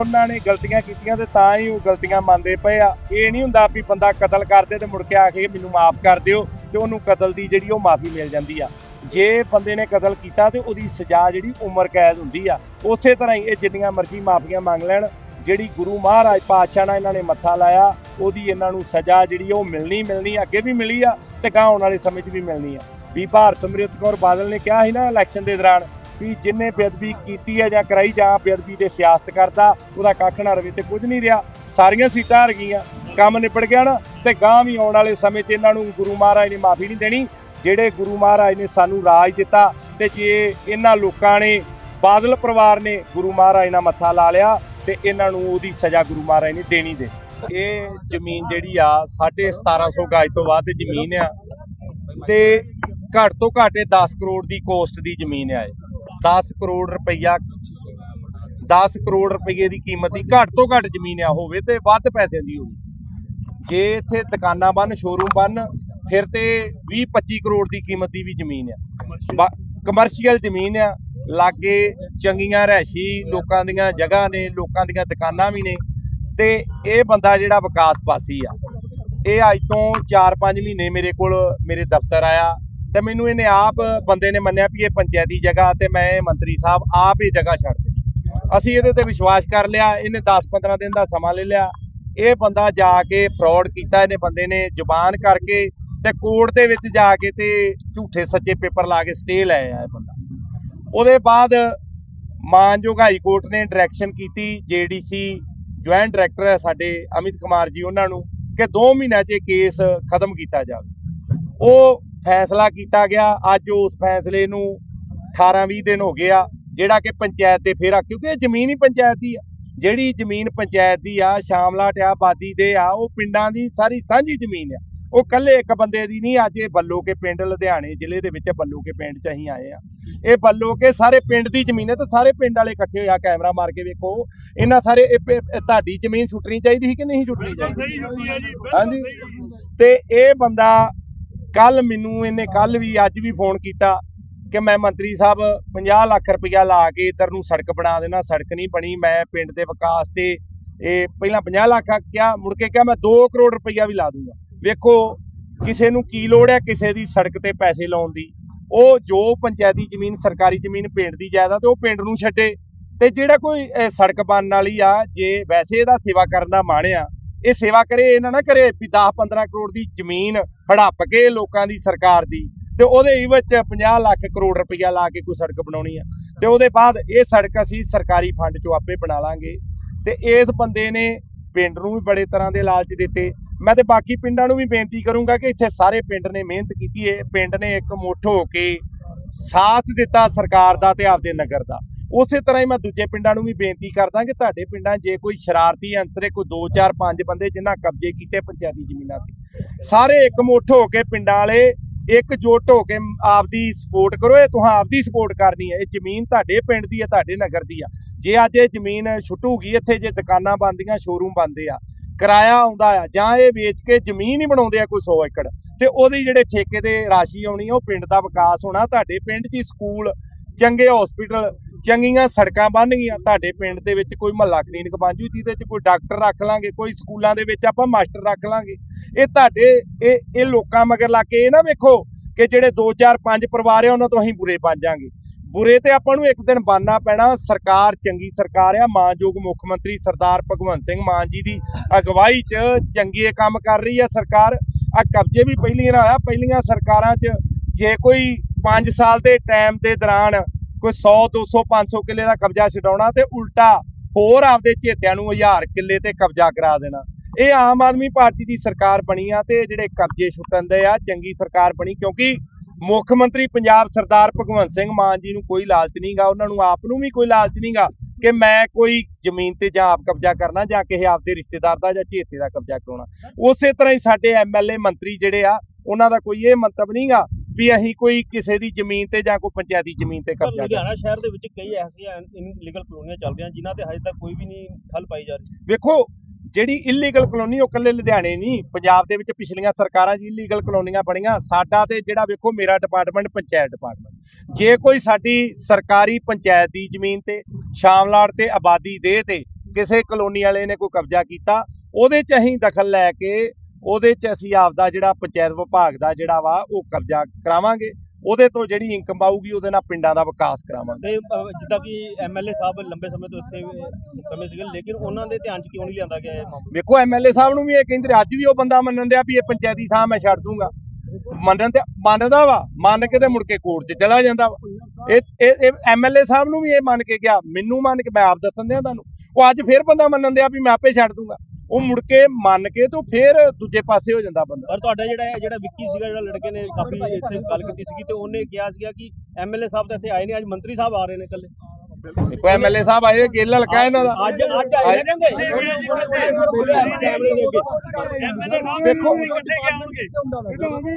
ਉਹਨਾਂ ਨੇ ਗਲਤੀਆਂ ਕੀਤੀਆਂ ਤੇ ਤਾਂ ਹੀ ਉਹ ਗਲਤੀਆਂ ਮੰਨਦੇ ਪਏ ਆ। ਇਹ ਨਹੀਂ ਹੁੰਦਾ ਵੀ ਬੰਦਾ ਕਤਲ ਕਰਦੇ ਤੇ ਮੁੜ ਕੇ ਆ ਕੇ ਮੈਨੂੰ ਮਾਫ ਕਰ ਦਿਓ ਤੇ ਉਹਨੂੰ ਕਤਲ ਦੀ ਜਿਹੜੀ ਉਹ ਮਾਫੀ ਮਿਲ ਜਾਂਦੀ ਆ। ਜੇ ਬੰਦੇ ਨੇ ਕਤਲ ਕੀਤਾ ਤੇ ਉਹਦੀ ਸਜ਼ਾ ਜਿਹੜੀ ਉਮਰ ਕੈਦ ਹੁੰਦੀ ਆ, ਉਸੇ ਤਰ੍ਹਾਂ ਹੀ ਇਹ ਜਿੰਨੀਆਂ ਮਰਜ਼ੀ ਮਾਫੀਆਂ ਮੰਗ ਲੈਣ, ਜਿਹੜੀ ਗੁਰੂ ਮਹਾਰਾਜ ਪਾਤਸ਼ਾਹ ਨਾਲ ਇਹਨਾਂ ਨੇ ਮੱਥਾ ਲਾਇਆ, ਉਹਦੀ ਇਹਨਾਂ ਨੂੰ ਸਜ਼ਾ ਜਿਹੜੀ ਉਹ ਮਿਲਣੀ ਮਿਲਣੀ ਅੱਗੇ ਵੀ ਮਿਲੀ ਆ ਤੇ ਗਾਂ ਆਉਣ ਵਾਲੇ ਸਮੇਂ 'ਚ ਵੀ ਮਿਲਣੀ ਆ। ਵੀ ਭਾਰਤ ਸਮਰਿਤ ਕੌਰ ਬਾਦਲ ਨੇ ਕਿਹਾ ਸੀ ਨਾ ਇਲੈਕਸ਼ਨ ਦੇ ਦੌਰਾਨ ਵੀ ਜਿੰਨੇ ਬੇਅਦਬੀ ਕੀਤੀ ਹੈ ਜਾਂ ਕਰਾਈ ਜਾਂ ਬੇਅਦਬੀ ਦੇ ਸਿਆਸਤ ਕਰਦਾ, ਉਹਦਾ ਕੱਖ ਨਾ ਰਵੇ ਤੇ ਕੁਝ ਨਹੀਂ ਰਿਹਾ। ਸਾਰੀਆਂ ਸੀਟਾਂ ਹਰ ਗਈਆਂ, ਕੰਮ ਨਿਪਟ ਗਿਆ ਨਾ, ਤੇ ਗਾਂ ਵੀ ਆਉਣ ਵਾਲੇ ਸਮੇਂ 'ਚ ਇਹਨਾਂ ਨੂੰ ਗੁਰੂ ਮਹਾਰਾਜ ਨੇ ਮਾਫੀ ਨਹੀਂ ਦੇਣੀ। ਜਿਹੜੇ ਗੁਰੂ ਮਹਾਰਾਜ ਨੇ ਸਾਨੂੰ ਰਾਜ ਦਿੱਤਾ ਤੇ ਜੇ ਇਹਨਾਂ ਲੋਕਾਂ ਨੇ, ਬਾਦਲ ਪਰਿਵਾਰ ਨੇ ਗੁਰੂ ਮਹਾਰਾਜ ਨਾਲ ਮੱਥਾ ਲਾ ਲਿਆ ਤੇ ਇਹਨਾਂ ਨੂੰ ਉਹਦੀ ਸਜ਼ਾ ਗੁਰੂ ਮਹਾਰਾਜ ਨੇ ਦੇਣੀ ਦੇ। ਇਹ ਜ਼ਮੀਨ ਜਿਹੜੀ ਆ 1750 ਗਜ ਤੋਂ ਬਾਅਦ ਜ਼ਮੀਨ ਆ ਤੇ ਘੱਟ ਤੋਂ ਘੱਟ ਇਹ 10 ਕਰੋੜ ਦੀ ਕੋਸਟ ਦੀ ਜ਼ਮੀਨ ਆ ਇਹ। 10 ਕਰੋੜ ਰੁਪਈਆ 10 ਕਰੋੜ ਰੁਪਏ ਦੀ ਕੀਮਤ ਦੀ ਘੱਟ ਤੋਂ ਘੱਟ ਜ਼ਮੀਨ ਆ ਹੋਵੇ ਤੇ ਵੱਧ ਪੈਸੇ ਦੀ ਹੋਵੇ। ਜੇ ਇੱਥੇ ਦੁਕਾਨਾਂ ਬਣ ਸ਼ੋਰੂਮ ਬਣ ਫਿਰ ਤੇ 20 25 ਕਰੋੜ ਦੀ ਕੀਮਤ ਦੀ ਵੀ ਜ਼ਮੀਨ ਆ। ਕਮਰਸ਼ੀਅਲ ਜ਼ਮੀਨ ਆ, ਲਾਗੇ ਚੰਗੀਆਂ ਰਹਿਸ਼ੀ ਲੋਕਾਂ ਦੀਆਂ ਜਗ੍ਹਾ ਨੇ, ਲੋਕਾਂ ਦੀਆਂ ਦੁਕਾਨਾਂ ਵੀ ਨੇ, ਤੇ ਇਹ ਬੰਦਾ ਜਿਹੜਾ ਵਿਕਾਸ ਪਾਸੀ ਆ, ਇਹ ਅੱਜ ਤੋਂ 4-5 ਮਹੀਨੇ ਮੇਰੇ ਕੋਲ ਮੇਰੇ ਦਫ਼ਤਰ ਆਇਆ ਤੇ ਮੈਨੂੰ ਇਹਨੇ ਆਪ ਬੰਦੇ ਨੇ ਮੰਨਿਆ ਵੀ ਇਹ ਪੰਚਾਇਤੀ ਜਗ੍ਹਾ ਤੇ ਮੈਂ ਮੰਤਰੀ ਸਾਹਿਬ ਆਪ ਇਹ ਜਗ੍ਹਾ ਛੱਡ ਦਿੱਤੀ। ਅਸੀਂ ਇਹਦੇ ਤੇ ਵਿਸ਼ਵਾਸ ਕਰ ਲਿਆ, ਇਹਨੇ 10-15 ਦਿਨ ਦਾ ਸਮਾਂ ਲੈ ਲਿਆ। ਇਹ ਬੰਦਾ ਜਾ ਕੇ ਫਰਾਡ ਕੀਤਾ, ਇਹਨੇ ਬੰਦੇ ਨੇ ਜ਼ੁਬਾਨ ਕਰਕੇ ਤੇ ਕੋਰਟ ਦੇ ਵਿੱਚ ਜਾ ਕੇ ਤੇ ਝੂਠੇ ਸੱਚੇ ਪੇਪਰ ਲਾ ਕੇ ਸਟੇ ਲੈ ਆਇਆ ਇਹ ਬੰਦਾ। ਉਹਦੇ ਬਾਅਦ ਮਾਨਯੋਗ ਹਾਈ ਕੋਰਟ ਨੇ ਡਾਇਰੈਕਸ਼ਨ ਕੀਤੀ ਜੀਡੀਸੀ ਜੁਆਇੰਟ ਡਾਇਰੈਕਟਰ ਹੈ ਸਾਡੇ ਅਮਿਤ ਕੁਮਾਰ ਜੀ ਉਹਨਾਂ ਨੂੰ, ਕਿ 2 ਮਹੀਨਿਆਂ 'ਚ ਇਹ ਕੇਸ ਖਤਮ ਕੀਤਾ ਜਾਵੇ। ਉਹ ਫੈਸਲਾ ਕੀਤਾ ਗਿਆ। ਅੱਜ ਉਸ ਫੈਸਲੇ ਨੂੰ 18-20 ਦਿਨ ਹੋ ਗਏ ਆ ਜਿਹੜਾ ਕਿ ਪੰਚਾਇਤ ਤੇ ਫੇਰਾ ਕਿਉਂਕਿ ਇਹ ਜ਼ਮੀਨ ਹੀ ਪੰਚਾਇਤ ਦੀ ਆ। ਜਿਹੜੀ ਜ਼ਮੀਨ ਪੰਚਾਇਤ ਦੀ ਆ ਸ਼ਾਮਲਾਟ ਆ ਆਬਾਦੀ ਦੇ ਆ ਉਹ ਪਿੰਡਾਂ ਦੀ ਸਾਰੀ ਸਾਂਝੀ ਜ਼ਮੀਨ ਆ। ਉਹ ਕੱਲੇ ਇੱਕ ਬੰਦੇ ਦੀ ਨਹੀਂ ਅੱਜ ਇਹ ਬੱਲੋ ਕੇ ਪਿੰਡ ਲੁਧਿਆਣੇ ਜ਼ਿਲ੍ਹੇ ਦੇ ਵਿੱਚ ਬੱਲੋ ਕੇ ਪਿੰਡ ਚ ਅਸੀਂ ਆਏ ਆ। ਇਹ ਬੱਲੋ ਕੇ ਸਾਰੇ ਪਿੰਡ ਦੀ ਜ਼ਮੀਨ ਹੈ ਤੇ ਸਾਰੇ ਪਿੰਡ ਵਾਲੇ ਇਕੱਠੇ ਹੋਇਆ ਕੈਮਰਾ ਮਾਰ ਕੇ ਵੇਖੋ। ਇਹਨਾਂ ਸਾਰੇ ਇਹ ਤੁਹਾਡੀ ਜ਼ਮੀਨ ਛੁੱਟਣੀ ਚਾਹੀਦੀ ਸੀ ਕਿ ਨਹੀਂ ਛੁੱਟਣੀ ਚਾਹੀਦੀ? ਹਾਂਜੀ। ਤੇ ਇਹ ਬੰਦਾ ਕੱਲ ਮੈਨੂੰ ਇਹਨੇ ਕੱਲ ਵੀ ਅੱਜ ਵੀ ਫੋਨ ਕੀਤਾ ਕਿ ਮੈਂ ਮੰਤਰੀ ਸਾਹਿਬ 50 ਲੱਖ ਰੁਪਇਆ ਲਾ ਕੇ ਇੱਧਰ ਨੂੰ ਸੜਕ ਬਣਾ ਦੇਣਾ, ਸੜਕ ਨਹੀਂ ਬਣੀ, ਮੈਂ ਪਿੰਡ ਦੇ ਵਿਕਾਸ ਤੇ ਇਹ ਪਹਿਲਾਂ 50 ਲੱਖ ਕਿਹਾ, ਮੁੜ ਕੇ ਕਿਹਾ ਮੈਂ 2 ਕਰੋੜ ਰੁਪਇਆ ਵੀ ਲਾ ਦੂੰਗਾ। ਵੇਖੋ, ਕਿਸੇ ਨੂੰ ਕੀ ਲੋੜ ਹੈ ਕਿਸੇ ਦੀ ਸੜਕ ਤੇ ਪੈਸੇ ਲਾਉਣ ਦੀ? ਉਹ ਜੋ ਪੰਚਾਇਤੀ ਜ਼ਮੀਨ, ਸਰਕਾਰੀ ਜ਼ਮੀਨ, ਪਿੰਡ ਦੀ ਜਾਇਦਾਦ ਤੇ ਉਹ ਪਿੰਡ ਨੂੰ ਛੱਡੇ। ਤੇ ਜਿਹੜਾ ਕੋਈ ਸੜਕ ਬਣਨ ਵਾਲੀ ਆ, ਜੇ ਵੈਸੇ ਇਹਦਾ ਸੇਵਾ ਕਰਨ ਦਾ ਮਾਣ ਆ ਇਹ ਸੇਵਾ ਕਰੇ, ਇਹ ਨਾ ਨਾ ਕਰੇ ਵੀ 10 15 ਕਰੋੜ ਦੀ ਜ਼ਮੀਨ ਹੜੱਪ ਕੇ ਲੋਕਾਂ ਦੀ ਸਰਕਾਰ ਦੀ ਤੇ ਉਹਦੇ ਹੀ ਵਿੱਚ 50 ਲੱਖ ਕਰੋੜ ਰੁਪਈਆ ਲਾ ਕੇ ਕੋਈ ਸੜਕ ਬਣਾਉਣੀ ਆ। ਤੇ ਉਹਦੇ ਬਾਅਦ ਇਹ ਸੜਕ ਅਸੀਂ ਸਰਕਾਰੀ ਫੰਡ ਚੋਂ ਆਪੇ ਬਣਾ ਲਾਂਗੇ। ਤੇ ਇਸ ਬੰਦੇ ਨੇ ਪਿੰਡ ਨੂੰ ਵੀ ਬੜੇ ਤਰ੍ਹਾਂ ਦੇ ਲਾਲਚ ਦਿੱਤੇ। ਮੈਂ ਤੇ ਬਾਕੀ ਪਿੰਡਾਂ ਨੂੰ ਵੀ ਬੇਨਤੀ ਕਰੂੰਗਾ ਕਿ ਇੱਥੇ ਸਾਰੇ ਪਿੰਡ ਨੇ ਮਿਹਨਤ ਕੀਤੀ ਹੈ ਪਿੰਡ ਨੇ ਇੱਕ ਮੁੱਠ ਹੋ ਕੇ ਸਾਥ ਦਿੱਤਾ ਸਰਕਾਰ ਦਾ ਤੇ ਆਪਦੇ ਨਗਰ ਦਾ। ਉਸੇ ਤਰ੍ਹਾਂ ਹੀ ਮੈਂ ਦੂਜੇ ਪਿੰਡਾਂ ਨੂੰ ਵੀ ਬੇਨਤੀ ਕਰਦਾ ਕਿ ਤੁਹਾਡੇ ਪਿੰਡਾਂ ਜੇ ਕੋਈ ਸ਼ਰਾਰਤੀ ਅੰਸਰੇ ਕੋਈ 2 4 5 ਬੰਦੇ ਜਿਨ੍ਹਾਂ ਕਬਜ਼ੇ ਕੀਤੇ ਪੰਚਾਇਤੀ ਜ਼ਮੀਨਾਂ ਤੇ, ਸਾਰੇ ਇੱਕ ਮੁੱਠ ਹੋ ਕੇ ਪਿੰਡਾਂ ਵਾਲੇ ਇੱਕ ਜੁੱਟ ਹੋ ਕੇ ਆਪਦੀ ਸਪੋਰਟ ਕਰੋ, ਇਹ ਤੁਹਾਂ ਆਪਦੀ ਸਪੋਰਟ ਕਰਨੀ ਹੈ, ਇਹ ਜ਼ਮੀਨ ਤੁਹਾਡੇ ਪਿੰਡ ਦੀ ਹੈ, ਤੁਹਾਡੇ ਨਗਰ ਦੀ ਆ। ਜੇ ਅੱਜ ਇਹ ਜ਼ਮੀਨ ਛੁੱਟੂਗੀ, ਇੱਥੇ ਜੇ ਦੁਕਾਨਾਂ ਬਣਦੀਆਂ ਸ਼ੋਰੂਮ ਬਣਦੇ ਆ, ਕਿਰਾਇਆ ਆਉਂਦਾ ਆ, ਜਾਂ ਇਹ ਵੇਚ ਕੇ ਜ਼ਮੀਨ ਹੀ ਬਣਾਉਂਦੇ ਆ ਕੋਈ 100 ਏਕੜ, ਤੇ ਉਹਦੀ ਜਿਹੜੇ ਠੇਕੇ ਦੇ ਰਾਸ਼ੀ ਆਉਣੀ ਆ, ਉਹ ਪਿੰਡ ਦਾ ਵਿਕਾਸ ਹੋਣਾ, ਤੁਹਾਡੇ ਪਿੰਡ 'ਚ ਹੀ ਸਕੂਲ, ਚੰਗੇ ਹਸਪੀਟਲ ਚੰਗੀਆਂ ਸੜਕਾਂ ਬਣ ਗਈਆਂ ਤੁਹਾਡੇ ਪਿੰਡ ਦੇ ਵਿੱਚ ਕੋਈ ਮਹੱਲਾ ਕਲੀਨਿਕ ਬਣ ਜੂ, ਜਿਹਦੇ 'ਚ ਕੋਈ ਡਾਕਟਰ ਰੱਖ ਲਾਂਗੇ, ਕੋਈ ਸਕੂਲਾਂ ਦੇ ਵਿੱਚ ਆਪਾਂ ਮਾਸਟਰ ਰੱਖ ਲਾਂਗੇ। ਇਹ ਤੁਹਾਡੇ, ਇਹ ਇਹ ਲੋਕਾਂ ਮਗਰ ਲਾ ਕੇ ਇਹ ਨਾ ਵੇਖੋ ਕਿ ਜਿਹੜੇ 2 4 5 ਪਰਿਵਾਰ ਆ, ਉਹਨਾਂ ਤੋਂ ਅਸੀਂ ਬੁਰੇ ਬਣ ਜਾਾਂਗੇ। ਬੁਰੇ ਤੇ ਆਪਾਂ ਨੂੰ ਇੱਕ ਦਿਨ ਬਣਨਾ ਪੈਣਾ। ਸਰਕਾਰ ਚੰਗੀ ਸਰਕਾਰ ਆ, ਮਾਨਯੋਗ ਮੁੱਖ ਮੰਤਰੀ ਸਰਦਾਰ ਭਗਵੰਤ ਸਿੰਘ ਮਾਨ ਜੀ ਦੀ ਅਗਵਾਈ 'ਚ ਚੰਗੇ ਕੰਮ ਕਰ ਰਹੀ ਆ ਸਰਕਾਰ। ਆ ਕਬਜ਼ੇ ਵੀ ਪਹਿਲੀਆਂ ਨਾਲ ਆ, ਪਹਿਲੀਆਂ ਸਰਕਾਰਾਂ 'ਚ ਜੇ ਕੋਈ 5 ਸਾਲ ਦੇ ਟਾਈਮ ਦੇ ਦੌਰਾਨ ਕੋਈ 100 200 500 ਕਿੱਲੇ ਦਾ ਕਬਜ਼ਾ ਛਡਾਉਣਾ ਤੇ ਉਲਟਾ ਹੋਰ ਆਪਦੇ ਚੇਤਿਆਂ ਨੂੰ 1000 ਕਿੱਲੇ ਤੇ ਕਬਜ਼ਾ ਕਰਾ ਦੇਣਾ। ਇਹ ਆਮ ਆਦਮੀ ਪਾਰਟੀ ਦੀ ਸਰਕਾਰ ਬਣੀ ਆ ਤੇ ਜਿਹੜੇ ਕਬਜ਼ੇ ਛੁੱਟਣ ਦੇ ਆ, ਚੰਗੀ ਸਰਕਾਰ ਬਣੀ ਕਿਉਂਕਿ ਮੁੱਖ ਮੰਤਰੀ ਪੰਜਾਬ ਸਰਦਾਰ ਭਗਵੰਤ ਸਿੰਘ ਮਾਨ ਜੀ ਨੂੰ ਕੋਈ ਲਾਲਚ ਨਹੀਂਗਾ ਉਹਨਾਂ ਨੂੰ ਆਪ ਨੂੰ ਵੀ ਕੋਈ ਲਾਲਚ ਨਹੀਂਗਾ ਕਿ ਮੈਂ ਕੋਈ ਜ਼ਮੀਨ ਤੇ ਜਾਂ ਆਪ ਕਬਜ਼ਾ ਕਰਨਾ ਜਾਂ ਕਿਸੇ ਆਪਦੇ ਰਿਸ਼ਤੇਦਾਰ ਦਾ ਜਾਂ ਚੇਤੇ ਦਾ ਕਬਜ਼ਾ ਕਰਾਉਣਾ। ਉਸੇ ਤਰ੍ਹਾਂ ਹੀ ਸਾਡੇ ਐਮਐਲਏ ਮੰਤਰੀ ਜਿਹੜੇ ਆ, ਉਹਨਾਂ ਦਾ ਕੋਈ ਇਹ ਮੰਤਵ ਨਹੀਂਗਾ ਵੀ ਅਸੀਂ ਕੋਈ ਕਿਸੇ ਦੀ ਜ਼ਮੀਨ ਤੇ ਜਾਂ ਕੋਈ ਪੰਚਾਇਤੀ ਜ਼ਮੀਨ ਤੇ ਕਬਜ਼ਾ ਲੁਧਿਆਣਾ ਸ਼ਹਿਰ ਦੇ ਵਿੱਚ ਕਈ ਐਸੀਆਂ ਇਨਲੀਗਲ ਕਲੋਨੀਆਂ ਚੱਲ ਰਹੀਆਂ ਜਿਨ੍ਹਾਂ ਤੇ ਹਜੇ ਤੱਕ ਕੋਈ ਵੀ ਨਹੀਂ ਠੱਲ ਪਾਈ ਜਾ ਰਹੀ। ਵੇਖੋ ਜਿਹੜੀ ਇਲੀਗਲ ਕਲੋਨੀ ਉਹ ਕੱਲੇ ਲੁਧਿਆਣੇ ਨਹੀਂ ਪੰਜਾਬ ਦੇ ਵਿੱਚ ਪਿਛਲੀਆਂ ਸਰਕਾਰਾਂ 'ਚ ਇਲੀਗਲ ਕਲੋਨੀਆਂ ਬਣੀਆਂ। ਸਾਡਾ ਤੇ ਜਿਹੜਾ ਵੇਖੋ ਮੇਰਾ ਡਿਪਾਰਟਮੈਂਟ ਪੰਚਾਇਤ ਡਿਪਾਰਟਮੈਂਟ ਜੇ ਕੋਈ ਸਾਡੀ ਸਰਕਾਰੀ ਪੰਚਾਇਤ ਦੀ ਜ਼ਮੀਨ ਤੇ ਸ਼ਾਮਲਾੜ ਤੇ ਆਬਾਦੀ ਦੇ ਤੇ ਕਿਸੇ ਕਲੋਨੀ ਵਾਲੇ ਨੇ ਕੋਈ ਕਬਜ਼ਾ ਕੀਤਾ ਉਹਦੇ 'ਚ ਅਸੀਂ ਦਖਲ ਲੈ ਕੇ ਉਹਦੇ 'ਚ ਅਸੀਂ ਆਪਦਾ ਜਿਹੜਾ ਪੰਚਾਇਤ ਵਿਭਾਗ ਦਾ ਜਿਹੜਾ ਵਾ ਉਹ ਕਬਜ਼ਾ ਕਰਾਵਾਂਗੇ। ਉਹਦੇ ਤੋਂ ਜਿਹੜੀ ਇਨਕਮ ਆਊਗੀ ਉਹਦੇ ਨਾਲ ਪਿੰਡਾਂ ਦਾ ਵਿਕਾਸ ਕਰਾਵਾਂਗੇ। ਜਿੱਦਾਂ ਕਿ ਐਮਐਲਏ ਸਾਹਿਬ ਲੰਬੇ ਸਮੇਂ ਤੋਂ ਇੱਥੇ ਸਮੇਂ ਸੀਗੇ ਲੇਕਿਨ ਉਹਨਾਂ ਦੇ ਧਿਆਨ 'ਚ ਕਿਉਂ ਨਹੀਂ ਲਿਆਂਦਾ ਗਿਆ ਵੇਖੋ ਐਮਐਲਏ ਸਾਹਿਬ ਨੂੰ ਵੀ ਇਹ ਕਹਿੰਦੇ ਅੱਜ ਵੀ ਉਹ ਬੰਦਾ ਮੰਨਣ ਦਿਆ ਵੀ ਇਹ ਪੰਚਾਇਤੀ ਥਾਂ ਮੈਂ ਛੱਡ ਦੂੰਗਾ। ਮੰਨਣ ਤੇ ਮੰਨਦਾ ਵਾ ਮੰਨ ਕੇ ਤੇ ਮੁੜ ਕੇ ਕੋਰਟ 'ਚ ਚਲਾ ਜਾਂਦਾ ਵਾ। ਇਹ ਇਹ ਐਮਐਲਏ ਸਾਹਿਬ ਨੂੰ ਵੀ ਇਹ ਮੰਨ ਕੇ ਗਿਆ ਮੈਨੂੰ ਮੰਨ ਕੇ ਮੈਂ ਆਪ ਦੱਸਣ ਦਿਆਂ ਤੁਹਾਨੂੰ। ਉਹ ਅੱਜ ਫੇਰ ਬੰਦਾ ਮੰਨਣ ਦਿਆ ਵੀ ਮੈਂ ਆਪੇ ਛੱਡ ਦੂੰਗਾ। ਉਹ ਮੁੜ ਕੇ ਮੰਨ ਕੇ ਤੇ ਫੇਰ ਦੂਜੇ ਪਾਸੇ ਹੋ ਜਾਂਦਾ ਬੰਦਾ ਪਰ ਤੁਹਾਡਾ ਜਿਹੜਾ ਇਹ ਜਿਹੜਾ ਵਿੱਕੀ ਸੀਗਾ ਜਿਹੜਾ ਲੜਕੇ ਨੇ ਕਾਫੀ ਇੱਥੇ ਗੱਲ ਕੀਤੀ ਸੀਗੀ ਤੇ ਉਹਨੇ ਕਿਹਾ ਸੀਗਾ ਕਿ ਐਮਐਲਏ ਸਾਹਿਬ ਤਾਂ ਇੱਥੇ ਆਏ ਨੇ ਅੱਜ ਮੰਤਰੀ ਸਾਹਿਬ ਆ ਰਹੇ ਨੇ ਇਕੱਲੇ ਦੇਖੋ ਐਮਐਲਏ ਸਾਹਿਬ ਆਏ ਗਿੱਲ ਹਲਕਾ ਇਹਨਾਂ ਦਾ ਅੱਜ ਅੱਜ ਆਏ ਨੇ ਕਹਿੰਦੇ ਉਹਨੇ ਉਹਨੇ ਬੋਲਿਆ ਕੈਮਰੇ ਦੇ ਅੱਗੇ ਐਮਐਲਏ ਸਾਹਿਬ ਦੇਖੋ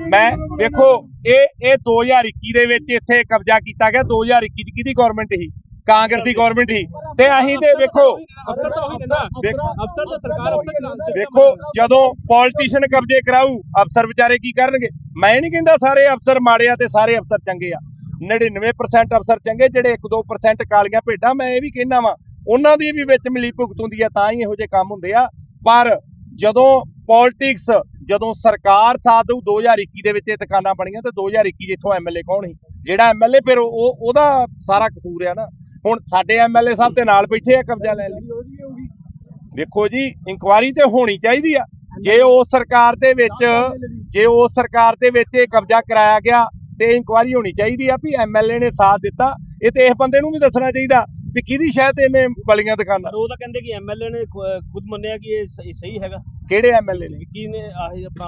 ਮੈਂ ਵੇਖੋ ਇਹ ਇਹ 2021 ਦੇ ਵਿੱਚ ਇੱਥੇ ਕਬਜ਼ਾ ਕੀਤਾ ਗਿਆ 2021 ਚ ਕਿਹਦੀ ਗਵਰਨਮੈਂਟ ਸੀ ਕਾਂਗਰਸ ਦੀ ਗਵਰਨਮੈਂਟ ਸੀ ਤੇ ਅਸੀਂ ਤੇ ਵੇਖੋ ਅਫਸਰ ਤਾਂ ਉਹੀ ਕਹਿੰਦਾ ਵੇਖ- ਅਫਸਰ ਤਾਂ ਸਰਕਾਰ ਅਫਸਰ ਵੇਖੋ ਜਦੋਂ ਪੋਲੀਟੀਸ਼ੀਅਨ ਕਬਜ਼ੇ ਕਰਾਊ ਅਫਸਰ ਵਿਚਾਰੇ ਕੀ ਕਰਨਗੇ? ਮੈਂ ਨਹੀਂ ਕਹਿੰਦਾ ਸਾਰੇ ਅਫਸਰ ਮਾੜੇ ਆ ਤੇ ਸਾਰੇ ਅਫਸਰ ਚੰਗੇ ਆ। 99% ਅਫਸਰ ਚੰਗੇ ਜਿਹੜੇ 1-2% ਕਾਲੀਆਂ ਭੇਡਾਂ ਮੈਂ ਇਹ ਵੀ ਕਹਿਣਾ ਵਾਂ ਉਹਨਾਂ ਦੀ ਵੀ ਵਿੱਚ ਮਿਲੀ ਭੁਗਤ ਹੁੰਦੀ ਆ ਤਾਂ ਹੀ ਇਹੋ ਜਿਹੇ ਕੰਮ ਹੁੰਦੇ ਆ। ਪਰ ਜਦੋਂ ਪੋਲਿਟਿਕਸ ਜਦੋਂ ਸਰਕਾਰ ਸਾਥ ਦਊ 2021 ਦੇ ਵਿੱਚ ਇਹ ਦੁਕਾਨਾਂ ਬਣੀਆਂ ਤੇ 2021 ਜਿੱਥੋਂ ਐਮਐਲਏ ਕੌਣ ਸੀ? ਜਿਹੜਾ ਐਮਐਲਏ ਫਿਰ ਉਹ ਉਹਦਾ ਸਾਰਾ ਕਸੂਰ ਆ ਨਾ। ਹੁਣ ਸਾਡੇ ਐਮਐਲਏ ਸਾਹਿਬ ਤੇ ਨਾਲ ਬੈਠੇ ਆ ਕਬਜ਼ਾ ਲੈਣ ਲਈ। ਵੇਖੋ ਜੀ ਇਨਕੁਆਰੀ ਤੇ ਹੋਣੀ ਚਾਹੀਦੀ ਆ। ਜੇ ਉਸ ਸਰਕਾਰ ਦੇ ਵਿੱਚ ਜੇ ਉਸ ਸਰਕਾਰ ਦੇ ਵਿੱਚ ਇਹ ਕਬਜ਼ਾ ਕਰਾਇਆ ਗਿਆ ਤੇ ਇਨਕੁਆਰੀ ਹੋਣੀ ਚਾਹੀਦੀ ਆ ਵੀ ਐਮਐਲਏ ਨੇ ਸਾਥ ਦਿੱਤਾ ਇਹ ਤੇ ਇਸ ਬੰਦੇ ਨੂੰ ਵੀ ਦੱਸਣਾ ਚਾਹੀਦਾ ਵੀ ਕਿਹਦੀ ਸ਼ਾਇਦ ਇਹਨੇ ਬਲੀਆਂ ਦੁਕਾਨਾਂ ਉਹ ਤਾਂ ਕਹਿੰਦੇ ਕਿ ਐਮਐਲਏ ਨੇ ਖੁਦ ਮੰਨਿਆ ਕਿ ਇਹ ਸਹੀ ਹੈਗਾ। ਕਿਹੜੇ ਐਮਐਲਏ ਨੇ? ਵਿੱਕੀ ਨੇ? ਆਹ ਆਪਣਾ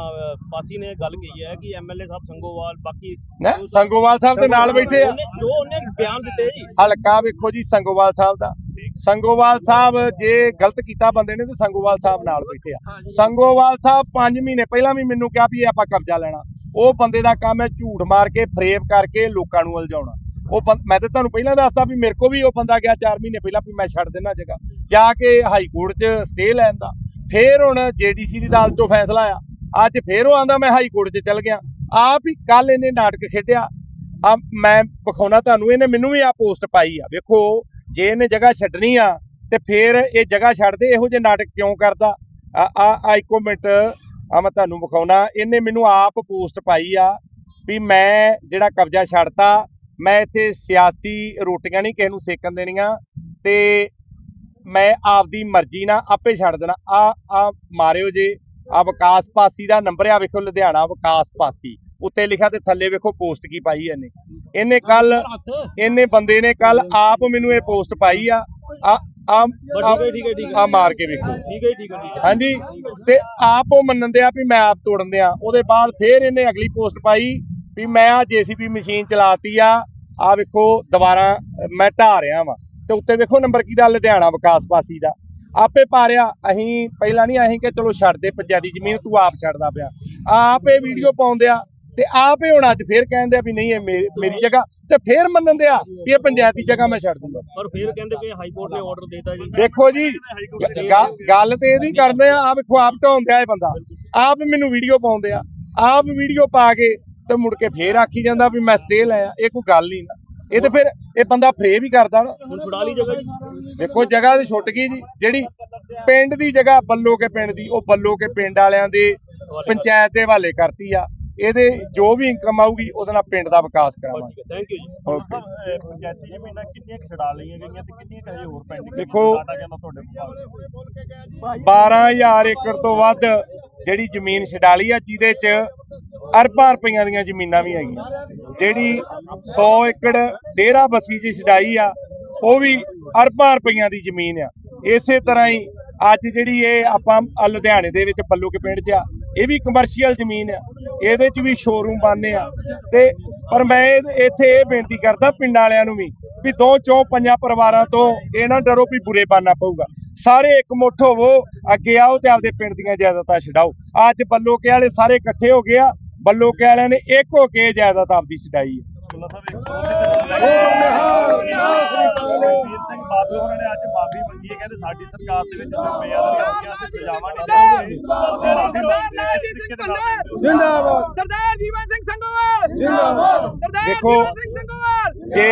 ਪਾਸੀ ਨੇ ਗੱਲ ਕਹੀ ਹੈ ਕਿ ਐਮਐਲਏ ਸਾਹਿਬ ਸੰਗੋਵਾਲ ਬਾਕੀ ਨਾ ਸੰਗੋਵਾਲ ਸਾਹਿਬ ਦੇ ਨਾਲ ਬੈਠੇ ਆ। ਉਹਨੇ- ਜੋ ਉਹਨੇ ਬਿਆਨ ਦਿੱਤੇ ਜੀ। ਹਲਕਾ ਵੇਖੋ ਜੀ ਸੰਗੋਵਾਲ ਸਾਹਿਬ ਦਾ। ਸੰਗੋਵਾਲ ਸਾਹਿਬ ਜੇ ਗਲਤ ਕੀਤਾ ਬੰਦੇ ਨੇ ਤੇ ਸੰਗੋਵਾਲ ਸਾਹਿਬ ਨਾਲ ਬੈਠੇ ਆ। ਸੰਗੋਵਾਲ ਸਾਹਿਬ 5 ਮਹੀਨੇ ਪਹਿਲਾਂ ਵੀ ਮੈਨੂੰ ਕਿਹਾ ਵੀ ਇਹ ਆਪਾਂ ਕਬਜ਼ਾ ਲੈਣਾ। ਉਹ ਬੰਦੇ ਦਾ ਕੰਮ ਹੈ ਝੂਠ ਮਾਰ ਕੇ ਫਰੇਬ ਕਰਕੇ ਲੋਕਾਂ ਨੂੰ ਉਲਝਾਉਣਾ। ਉਹ ਬੰ- ਮੈਂ ਤਾਂ ਤੁਹਾਨੂੰ ਪਹਿਲਾਂ ਦੱਸਦਾ ਵੀ ਮੇਰੇ ਕੋ ਵੀ ਉਹ ਬੰਦਾ ਗਿਆ 4 ਮਹੀਨੇ ਪਹਿਲਾਂ ਵੀ ਮੈਂ ਛੱਡ ਦੇਣਾ ਜਗ੍ਹਾ। ਜਾ ਕੇ ਹਾਈ ਕੋਰਟ 'ਚ ਸਟੇ ਲੈਣ ਦਾ। ਫੇਰ ਹੁਣ ਜੀਡੀਸੀ ਦੀ ਅਦਾਲਤ 'ਚੋਂ ਫੈਸਲਾ ਆ ਅੱਜ ਫੇਰ ਉਹ ਆਂਦਾ, ਮੈਂ ਹਾਈ ਕੋਰਟ 'ਚ ਚੱਲ ਗਿਆ। ਆਪ ਹੀ ਕੱਲ ਇਹਨੇ ਨਾਟਕ ਖੇਡਿਆ। ਆ ਮੈਂ ਵਿਖਾਉਣਾ ਤੁਹਾਨੂੰ, ਇਹਨੇ ਮੈਨੂੰ ਵੀ ਆ ਪੋਸਟ ਪਾਈ ਆ। ਵੇਖੋ, ਜੇ ਇਹਨੇ ਜਗ੍ਹਾ ਛੱਡਣੀ ਆ, ਤੇ ਫੇਰ ਇਹ ਜਗ੍ਹਾ ਛੱਡਦੇ, ਇਹੋ ਜਿਹੇ ਨਾਟਕ ਕਿਉਂ ਕਰਦਾ? ਆ ਆ ਆ ਇੱਕੋ ਮਿੰਟ, ਆ ਮੈਂ ਤੁਹਾਨੂੰ ਵਿਖਾਉਣਾ। ਇਹਨੇ ਮੈਨੂੰ ਆਪ ਪੋਸਟ ਪਾਈ ਆ ਵੀ ਮੈਂ ਜਿਹੜਾ ਕਬਜ਼ਾ ਛੱਡਤਾ, ਮੈਂ ਇੱਥੇ ਸਿਆਸੀ ਰੋਟੀਆਂ ਨਹੀਂ ਕਿਸੇ ਨੂੰ ਸੇਕਣ ਦੇਣੀਆਂ, ਤੇ ਮੈਂ ਆਪਦੀ ਮਰਜ਼ੀ ਨਾਲ ਆਪੇ ਛੱਡ ਦੇਣਾ। ਆ ਆ ਮਾਰਿਓ ਜੇ। ਆ ਵਿਕਾਸ ਪਾਸੀ ਦਾ ਨੰਬਰ ਆ ਵੇਖੋ ਲੁਧਿਆਣਾ ਵਿਕਾਸ ਪਾਸੀ। ਉੱਤੇ ਲਿਖਿਆ ਤੇ ਥੱਲੇ ਵੇਖੋ ਪੋਸਟ ਕੀ ਪਾਈ ਇਹਨੇ। ਇਹਨੇ ਕੱਲ ਇਹਨੇ ਬੰਦੇ ਨੇ ਕੱਲ ਆਪ ਮੈਨੂੰ ਇਹ ਪੋਸਟ ਪਾਈ ਆ। ਆ ਆ ਆ ਮਾਰ ਕੇ ਵੇਖੋ। ਠੀਕ ਹੈ ਠੀਕ ਹੈ ਠੀਕ ਹੈ। ਹਾਂਜੀ? ਤੇ ਆਪ ਉਹ ਮੰਨਣ ਦਿਆ ਵੀ ਮੈਂ ਆਪ ਤੋੜਨ ਦਿਆ। ਉਹਦੇ ਬਾਅਦ ਫੇਰ ਇਹਨੇ ਅਗਲੀ ਪੋਸਟ ਪਾਈ ਵੀ ਮੈਂ ਆ ਜੀਸੀਬੀ ਮਸ਼ੀਨ ਚਲਾਤੀ ਆ। ਆ ਵੇਖੋ ਦੁਬਾਰਾ ਮੈਂ ਢਾ ਰਿਹਾ ਵਾਂ। ਤੇ ਉੱਤੇ ਵੇਖੋ ਨੰਬਰ ਕਿਹਦਾ ਲੁਧਿਆਣਾ ਵਿਕਾਸ ਪਾਸੀ ਦਾ। ਆਪੇ ਪਾ ਰਿਆ ਅਸੀਂ ਪਹਿਲਾਂ ਨਹੀਂ ਅਸੀਂ ਕਿ ਚਲੋ ਛੱਡ ਦੇ ਪੰਚਾਇਤੀ ਜ਼ਮੀਨ ਤੂੰ ਆਪ ਛੱਡਦਾ ਪਿਆ। ਆਪ ਇਹ ਵੀਡੀਓ ਪਾਉਂਦੇ ਆ ਤੇ ਆਪ ਹੀ ਹੁਣ ਅੱਜ ਫੇਰ ਕਹਿੰਦੇ ਆ ਵੀ ਨਹੀਂ ਇਹ ਮੇਰੀ ਜਗ੍ਹਾ। ਤੇ ਫੇਰ ਮੰਨਣ ਦਿਆ ਵੀ ਇਹ ਪੰਚਾਇਤੀ ਜਗ੍ਹਾ ਮੈਂ ਛੱਡ ਦੂੰਗਾ। ਪਰ ਫਿਰ ਕਹਿੰਦੇ ਕਿ ਹਾਈ ਕੋਰਟ ਨੇ ਆਰਡਰ ਦਿੱਤਾ ਜੀ। ਦੇਖੋ ਜੀ ਗੱਲ ਤੇ ਇਹਦੀ ਕਰਦੇ ਆ ਆ ਵੇਖੋ ਆਪ ਢਾਉਂਦੇ ਆ ਇਹ ਬੰਦਾ। ਆਪ ਮੈਨੂੰ ਵੀਡੀਓ ਪਾਉਂਦੇ ਆ। ਆਪ ਵੀਡੀਓ ਪਾ ਕੇ ਤੇ ਮੁੜ ਕੇ ਫੇਰ ਆਖੀ ਜਾਂਦਾ ਵੀ ਮੈਂ ਸਟੇ ਲਿਆ ਇਹ ਕੋਈ ਗੱਲ ਨਹੀਂ ਨਾ। ਇਹ ਤੇ ਫਿਰ ਇਹ ਬੰਦਾ ਫਰੇ ਵੀ ਕਰਦਾ ਨਾ। ਹੁਣ ਛੁਡਾ ਲਈ ਜਗ੍ਹਾ ਜੀ। ਵੇਖੋ ਜਗ੍ਹਾ ਤੇ ਛੁੱਟ ਗਈ ਜੀ। ਜਿਹੜੀ ਪਿੰਡ ਦੀ ਜਗ੍ਹਾ ਬੱਲੋ ਕੇ ਪਿੰਡ ਦੀ ਉਹ ਬੱਲੋ ਕੇ ਪਿੰਡ ਵਾਲਿਆਂ ਦੇ ਪੰਚਾਇਤ ਦੇ ਹਵਾਲੇ ਕਰਤੀ ਆ। ਇਹਦੇ ਜੋ ਵੀ ਇਨਕਮ ਆਊਗੀ ਉਹਦੇ ਨਾਲ ਪਿੰਡ ਦਾ ਵਿਕਾਸ ਕਰਾਵਾਂਗੇ। ਥੈਂਕ ਯੂ ਜੀ। ਓਕੇ ਪੰਚਾਇਤੀ ਜ਼ਮੀਨਾਂ ਕਿੰਨੀਆਂ ਕੁ ਛਡਾ ਲਈਆਂ ਗਈਆਂ ਤੇ ਕਿੰਨੀਆਂ ਕੁ ਹਜੇ ਹੋਰ ਪੈਂਡਿੰਗ ਦੇਖੋ, ਕਹਿੰਦਾ ਤੁਹਾਡੇ 12000 ਏਕੜ ਤੋਂ ਵੱਧ ਜਿਹੜੀ ਜ਼ਮੀਨ ਛਡਾਲੀ ਆ ਜਿਹਦੇ ਚ ਅਰਬਾਂ ਰੁਪਈਆਂ ਦੀਆਂ ਜ਼ਮੀਨਾਂ ਵੀ ਹੈਗੀਆਂ। ਜਿਹੜੀ 100 ਏਕੜ ਡੇਰਾ ਬਸੀ ਚ ਛਡਾਈ ਆ, ਉਹ ਵੀ ਅਰਬਾਂ ਰੁਪਈਆਂ ਦੀ ਜ਼ਮੀਨ ਆ। ਇਸੇ ਤਰ੍ਹਾਂ ਹੀ ਅੱਜ ਜਿਹੜੀ ਇਹ ਆਪਾਂ ਲੁਧਿਆਣੇ ਦੇ ਵਿੱਚ ਪੱਲੂ ਕੇ ਪਿੰਡ 'ਚ ਆ, ਇਹ ਵੀ ਕਮਰਸ਼ੀਅਲ ਜ਼ਮੀਨ ਆ। ਇਹਦੇ 'ਚ ਵੀ ਸ਼ੋਰੂਮ ਬਣਨੇ ਆ। ਤੇ ਪਰ ਮੈਂ ਇੱਥੇ ਇਹ ਬੇਨਤੀ ਕਰਦਾ ਪਿੰਡ ਵਾਲਿਆਂ ਨੂੰ ਵੀ ਵੀ ਦੋ ਚੋਂ ਪੰਜਾਂ ਪਰਿਵਾਰਾਂ ਤੋਂ ਇਹ ਨਾ ਡਰੋ ਵੀ ਬੁਰੇ ਬਣਨਾ ਪਊਗਾ। ਸਾਰੇ ਇੱਕ ਮੁੱਠ ਹੋਵੋ, ਅੱਗੇ ਆਓ ਤੇ ਆਪਦੇ ਪਿੰਡ ਦੀਆਂ ਜਾਇਦਾਦਾਂ ਛਡਾਓ। ਅੱਜ ਬੱਲੋਕੇ ਵਾਲੇ ਸਾਰੇ ਇਕੱਠੇ ਹੋ ਗਏ ਆ ਬੱਲੋਕੇ ਵਾਲਿਆਂ ਨੇ ਇੱਕ ਹੋ ਕੇ ਜਾਇਦਾਦ ਆਪਦੀ ਛਡਾਈ ਹੈ। ਬਾਦਲ ਹੋਰਾਂ ਨੇ ਅੱਜ ਮਾਫੀ ਮੰਗੀ ਹੈ ਕਹਿੰਦੇ ਸਾਡੀ ਸਰਕਾਰ ਦੇ ਵਿੱਚ ਜੋ ਬੇਅਦਬੀਆਂ ਹੋਈਆਂ ਤੇ ਸਜ਼ਾਵਾਂ ਨਹੀਂ ਜਿੰਦਾਬਾਦ ਸਰਦਾਰ ਜੀਵਨ ਸਿੰਘ ਸੰਗੋਵਾਲ ਜਿੰਦਾਬਾਦ ਸਰਦਾਰ ਜੀਵਨ ਸਿੰਘ ਸੰਗੋਵਾਲ ਜੇ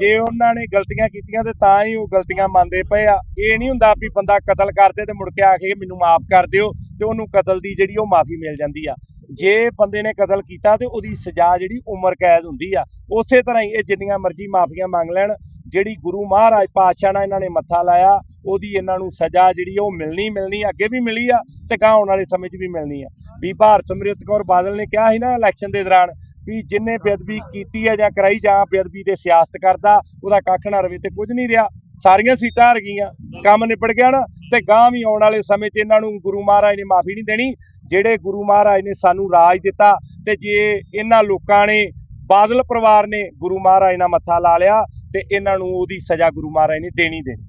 ਜੇ ਉਹਨਾਂ ਨੇ ਗਲਤੀਆਂ ਕੀਤੀਆਂ ਤੇ ਤਾਂ ਹੀ ਉਹ ਗਲਤੀਆਂ ਮੰਨਦੇ ਪਏ ਆ। ਇਹ ਨਹੀਂ ਹੁੰਦਾ ਵੀ ਬੰਦਾ ਕਤਲ ਕਰਦੇ ਤੇ ਮੁੜ ਕੇ ਆ ਕੇ ਮੈਨੂੰ ਮਾਫ ਕਰ ਦਿਓ ਤੇ ਉਹਨੂੰ ਕਤਲ ਦੀ ਜਿਹੜੀ ਉਹ ਮਾਫੀ ਮਿਲ ਜਾਂਦੀ ਆ। ਜੇ ਬੰਦੇ ਨੇ ਕਤਲ ਕੀਤਾ ਤੇ ਉਹਦੀ ਸਜ਼ਾ ਜਿਹੜੀ ਉਮਰ ਕੈਦ ਹੁੰਦੀ ਆ, ਉਸੇ ਤਰ੍ਹਾਂ ਹੀ ਇਹ ਜਿੰਨੀਆਂ ਮਰਜ਼ੀ ਮਾਫੀਆਂ ਮੰਗ ਲੈਣ, ਜਿਹੜੀ ਗੁਰੂ ਮਹਾਰਾਜ ਪਾਤਸ਼ਾਹ ਨਾਲ ਇਹਨਾਂ ਨੇ ਮੱਥਾ ਲਾਇਆ, ਉਹਦੀ ਇਹਨਾਂ ਨੂੰ ਸਜ਼ਾ ਜਿਹੜੀ ਉਹ ਮਿਲਣੀ ਮਿਲਣੀ, ਅੱਗੇ ਵੀ ਮਿਲੀ ਆ ਤੇ ਗਾਂ ਆਉਣ ਵਾਲੇ ਸਮੇਂ 'ਚ ਵੀ ਮਿਲਣੀ ਆ। ਵੀ ਭਾਰਤ ਕੌਰ ਬਾਦਲ ਨੇ ਕਿਹਾ ਸੀ ਨਾ ਇਲੈਕਸ਼ਨ ਦੇ ਦੌਰਾਨ ਵੀ ਜਿੰਨੇ ਬੇਅਦਬੀ ਕੀਤੀ ਹੈ ਜਾਂ ਕਰਾਈ ਜਾਂ ਬੇਅਦਬੀ ਤੇ ਸਿਆਸਤ ਕਰਦਾ, ਉਹਦਾ ਕੱਖ ਨਾ ਰਵੇ ਤੇ ਕੁਝ ਨਹੀਂ ਰਿਹਾ। ਸਾਰੀਆਂ ਸੀਟਾਂ ਹਰ ਗਈਆਂ, ਕੰਮ ਨਿਪਟ ਗਿਆ ਨਾ ਤੇ ਗਾਂ ਵੀ ਆਉਣ ਵਾਲੇ ਸਮੇਂ 'ਚ ਇਹਨਾਂ ਨੂੰ ਗੁਰੂ ਮਹਾਰਾਜ ਨੇ ਮਾਫੀ ਨਹੀਂ ਦੇਣੀ ਜਿਹੜੇ ਗੁਰੂ ਮਹਾਰਾਜ ਨੇ ਸਾਨੂੰ ਰਾਜ ਦਿੱਤਾ ਤੇ ਜੇ ਇਹਨਾਂ ਲੋਕਾਂ ਨੇ ਬਾਦਲ ਪਰਿਵਾਰ ਨੇ ਗੁਰੂ ਮਹਾਰਾਜ ਨਾਲ ਮੱਥਾ ਲਾ ਲਿਆ ਤੇ ਇਹਨਾਂ ਨੂੰ ਉਹਦੀ ਸਜ਼ਾ ਗੁਰੂ ਮਹਾਰਾਜ ਨੇ ਦੇਣੀ ਦੇਣੀ।